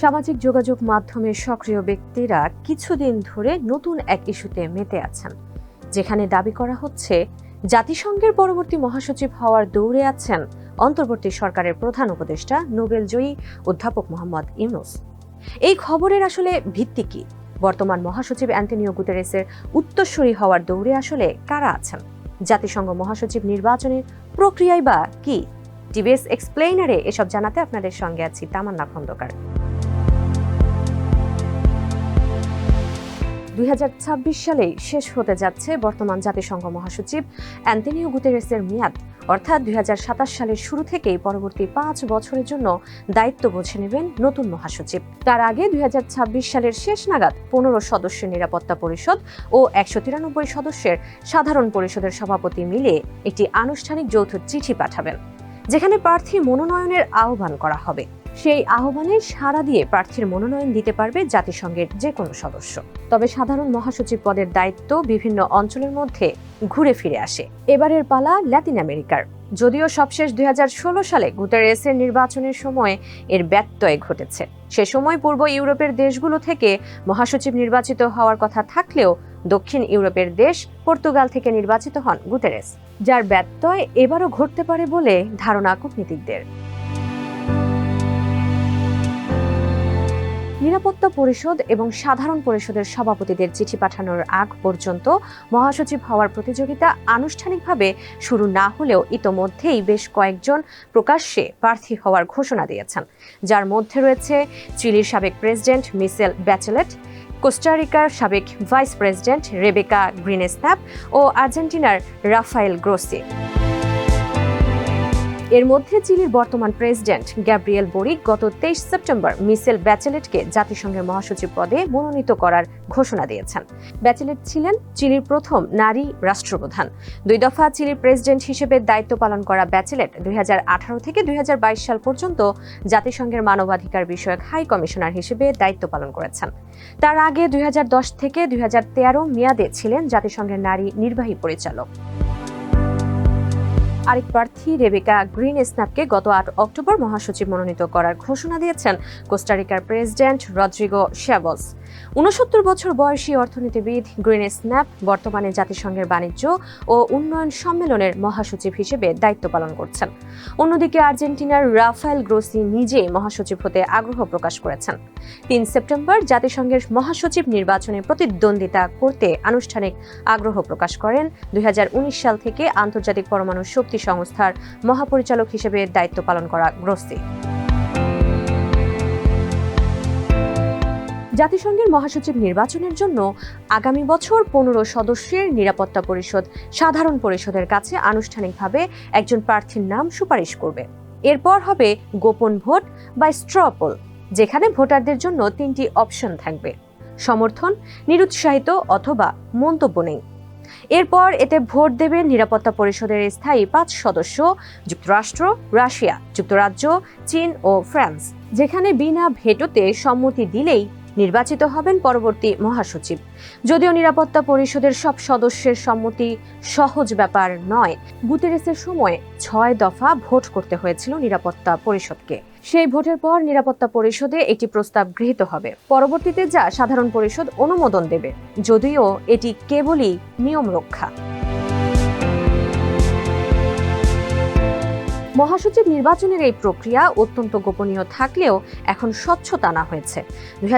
সামাজিক যোগাযোগ মাধ্যমে সক্রিয় ব্যক্তিরা কিছুদিন ধরে নতুন এক ইস্যুতে মেতে আছেন, যেখানে দাবি করা হচ্ছে, জাতিসংঘের পরবর্তী মহাসচিব হওয়ার দৌড়ে আছেন অন্তর্বর্তী সরকারের প্রধান উপদেষ্টা নোবেল জয়ী অধ্যাপক মোহাম্মদ ইউনুস। এই খবরের আসলে ভিত্তি কি? বর্তমান মহাসচিব অ্যান্টনিও গুতেরেসের উত্তরসূরি হওয়ার দৌড়ে আসলে কারা আছেন? জাতিসংঘ মহাসচিব নির্বাচনের প্রক্রিয়ায় বা কি? টিভিএস এক্সপ্লেইনারে এসব জানাতে আপনাদের সঙ্গে আছি তামান্না খন্দকার। দুই সালেই শেষ হতে যাচ্ছে বর্তমান জাতিসংঘ মহাসচিব অ্যান্টনিও গুতেরেসের মেয়াদ। অর্থাৎ দুই সালের শুরু থেকেই পরবর্তী পাঁচ বছরের জন্য দায়িত্ব বুঝে নেবেন নতুন মহাসচিব। তার আগে দুই হাজার ছাব্বিশ সালের শেষ নাগাদ পনেরো সদস্যের নিরাপত্তা পরিষদ ও একশো তিরানব্বই সদস্যের সাধারণ পরিষদের সভাপতি মিলে একটি আনুষ্ঠানিক যৌথ চিঠি পাঠাবেন, যেখানে প্রার্থী মনোনয়নের আহ্বান করা হবে। সেই আহ্বানে সাড়া দিয়ে প্রার্থীর মনোনয়ন দিতে পারবে জাতিসংঘের যে কোনো সদস্য। তবে সাধারণ মহাসচিব পদের দায়িত্ব বিভিন্ন অঞ্চলের মধ্যে ঘুরে ফিরে আসে। এবারের পালা ল্যাতিন আমেরিকার। যদিও সবশেষ দুই সালে গুতেরেসের নির্বাচনের সময় এর ব্যত্যয় ঘটেছে। সে সময় পূর্ব ইউরোপের দেশগুলো থেকে মহাসচিব নির্বাচিত হওয়ার কথা থাকলেও দক্ষিণ ইউরোপের দেশ পর্তুগাল থেকে নির্বাচিত হন গুতেরেস, যার ব্যত্যয় এবারও ঘটতে পারে বলে ধারণা কূটনীতিকদের। নিরাপত্তা পরিষদ এবং সাধারণ পরিষদের সভাপতিদের চিঠি পাঠানোর আগ পর্যন্ত মহাসচিব হওয়ার প্রতিযোগিতা আনুষ্ঠানিকভাবে শুরু না হলেও ইতোমধ্যেই বেশ কয়েকজন প্রকাশ্যে প্রার্থী হওয়ার ঘোষণা দিয়েছেন। যার মধ্যে রয়েছে চিলির সাবেক প্রেসিডেন্ট মিসেল ব্যাচেলেট কোস্টারিকার সাবেক ভাইস প্রেসিডেন্ট রেবেকা গ্রিনেস্ন্যাপ ও আর্জেন্টিনার রাফায়েল গ্রোসি। এর মধ্যে চিলির বর্তমান প্রেসিডেন্ট গ্যাব্রিয়েল বোরিক গত তেইশ সেপ্টেম্বর মিসেল ব্যাচেলেটকে জাতিসংঘের মহাসচিব পদে মনোনীত করার ঘোষণা দিয়েছেন। ব্যাচেলেট ছিলেন চিলির প্রথম নারী রাষ্ট্রপ্রধান। দুই দফা চিলির প্রেসিডেন্ট হিসেবে দায়িত্ব পালন করা ব্যাচেলেট দুই হাজার আঠারো থেকে দুই হাজার বাইশ সাল পর্যন্ত জাতিসংঘের মানবাধিকার বিষয়ক হাই কমিশনার হিসেবে দায়িত্ব পালন করেছেন। তার আগে দুই হাজার দশ থেকে দুই হাজার তেরো মেয়াদে ছিলেন জাতিসংঘের নারী নির্বাহী পরিচালক। আরেক প্রার্থী রেবেকা গ্রিন স্ন্যাপকে গত আট অক্টোবর মহাসচিব মনোনীত করার ঘোষণা দিয়েছেন কোস্টারিকার প্রেসিডেন্ট রদ্রিগো শ্যাবলস উনসত্তর বছর বয়সী অর্থনীতিবিদ গ্রিন স্ন্যাপ বর্তমানে জাতিসংঘের বাণিজ্য ও উন্নয়ন সম্মেলনের মহাসচিব হিসেবে দায়িত্ব পালন করছেন। অন্যদিকে আর্জেন্টিনার রাফায়েল গ্রোসি নিজেই মহাসচিব হতে আগ্রহ প্রকাশ করেছেন। তিন সেপ্টেম্বর জাতিসংঘের মহাসচিব নির্বাচনে প্রতিদ্বন্দ্বিতা করতে আনুষ্ঠানিক আগ্রহ প্রকাশ করেন। দুই হাজার উনিশ সাল থেকে আন্তর্জাতিক পরমাণু শক্তি সংস্থার মহাপরিচালক হিসেবে দায়িত্ব পালন করা গ্রোসি। জাতিসংঘের মহাসচিব নির্বাচনের জন্য আগামী বছর পনেরো সদস্যের নিরাপত্তা পরিষদ, সাধারণ পরিষদের কাছে আনুষ্ঠানিকভাবে একজন প্রার্থীর নাম সুপারিশ করবে। এরপর হবে গোপন ভোট বা স্ট্রপল যেখানে ভোটারদের জন্য তিনটি অপশন থাকবে। সমর্থন, নিরুৎসাহিত অথবা মন্তব্য নেই। এরপর এতে ভোট দেবে নিরাপত্তা পরিষদের স্থায়ী পাঁচ সদস্য, যুক্তরাষ্ট্র, রাশিয়া, যুক্তরাজ্য, চীন ও ফ্রান্স, যেখানে বিনা ভেটোতে সম্মতি দিলেই নির্বাচিত হবেন পরবর্তী মহাসচিব। যদিও নিরাপত্তা পরিষদের সব সদস্যের সম্মতি সহজ ব্যাপার নয়, গুতেরেসের সময় ছয় দফা ভোট করতে হয়েছিল নিরাপত্তা পরিষদকে। সেই ভোটের পর নিরাপত্তা পরিষদে একটি প্রস্তাব গৃহীত হবে। পরবর্তীতে যা সাধারণ পরিষদ অনুমোদন দেবে, যদিও এটি কেবলই নিয়ম রক্ষা মহাসচিব নির্বাচনের এই প্রক্রিয়া অত্যন্ত গোপনীয় থাকলেও এখন স্বচ্ছতা আনা হয়েছে। দুই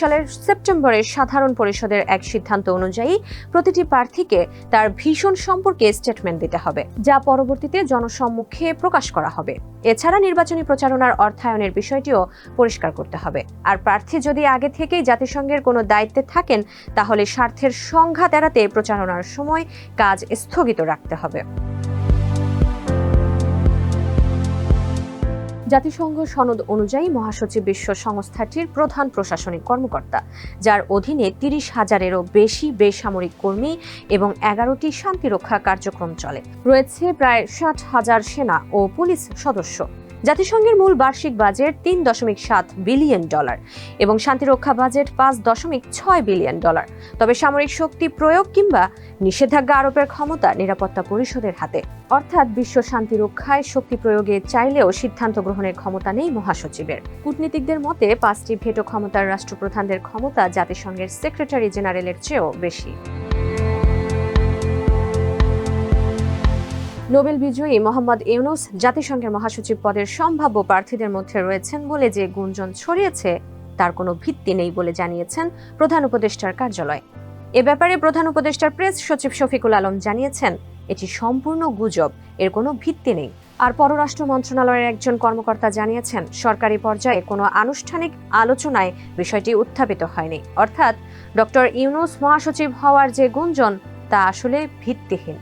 সালের সেপ্টেম্বরে সাধারণ পরিষদের এক সিদ্ধান্ত অনুযায়ী প্রতিটি প্রার্থীকে তার ভীষণ সম্পর্কে স্টেটমেন্ট দিতে হবে, যা পরবর্তীতে জনসম্মুখে প্রকাশ করা হবে। এছাড়া নির্বাচনী প্রচারণার অর্থায়নের বিষয়টিও পরিষ্কার করতে হবে। আর প্রার্থী যদি আগে থেকেই জাতিসংঘের কোনো দায়িত্বে থাকেন, তাহলে স্বার্থের সংঘাত এড়াতে প্রচারণার সময় কাজ স্থগিত রাখতে হবে। জাতিসংঘ সনদ অনুযায়ী মহাসচিব বিশ্ব সংস্থাটির প্রধান প্রশাসনিক কর্মকর্তা, যার অধীনে তিরিশ হাজারেরও বেশি বেসামরিক কর্মী এবং এগারোটি শান্তিরক্ষা কার্যক্রম চলে। রয়েছে প্রায় ষাট হাজার সেনা ও পুলিশ সদস্য। জাতিসংঘের মূল বার্ষিক বাজেট তিন দশমিক সাত বিলিয়ন ডলার এবং শান্তিরক্ষা বাজেট পাঁচ দশমিক ছয় বিলিয়ন ডলার। তবে সামরিক শক্তি প্রয়োগ কিংবা নিষেধাজ্ঞা আরোপের ক্ষমতা নিরাপত্তা পরিষদের হাতে। অর্থাৎ বিশ্ব শান্তি রক্ষায় শক্তি প্রয়োগে চাইলেও সিদ্ধান্ত গ্রহণের ক্ষমতা নেই মহাসচিবের। কূটনীতিকদের মতে পাঁচটি ভেটো ক্ষমতার রাষ্ট্রপ্রধানদের ক্ষমতা জাতিসংঘের সেক্রেটারি জেনারেলের চেয়েও বেশি। নোবেল বিজয়ী মোহাম্মদ ইউনুস জাতিসংঘের মহাসচিব পদের সম্ভাব্য প্রার্থীদের মধ্যে রয়েছেন বলে যে গুঞ্জন ছড়িয়েছে, তার কোনো ভিত্তি নেই বলে জানিয়েছেন প্রধান উপদেষ্টার কার্যালয়। এ ব্যাপারে প্রধান উপদেষ্টার প্রেস সচিব শফিকুল আলম জানিয়েছেন এটি সম্পূর্ণ গুজব, এর কোনো ভিত্তি নেই। আর পররাষ্ট্র মন্ত্রণালয়ের একজন কর্মকর্তা জানিয়েছেন, সরকারি পর্যায়ে কোনো আনুষ্ঠানিক আলোচনায় বিষয়টি উত্থাপিত হয়নি। অর্থাৎ ডক্টর ইউনুস মহাসচিব হওয়ার যে গুঞ্জন, তা আসলে ভিত্তিহীন।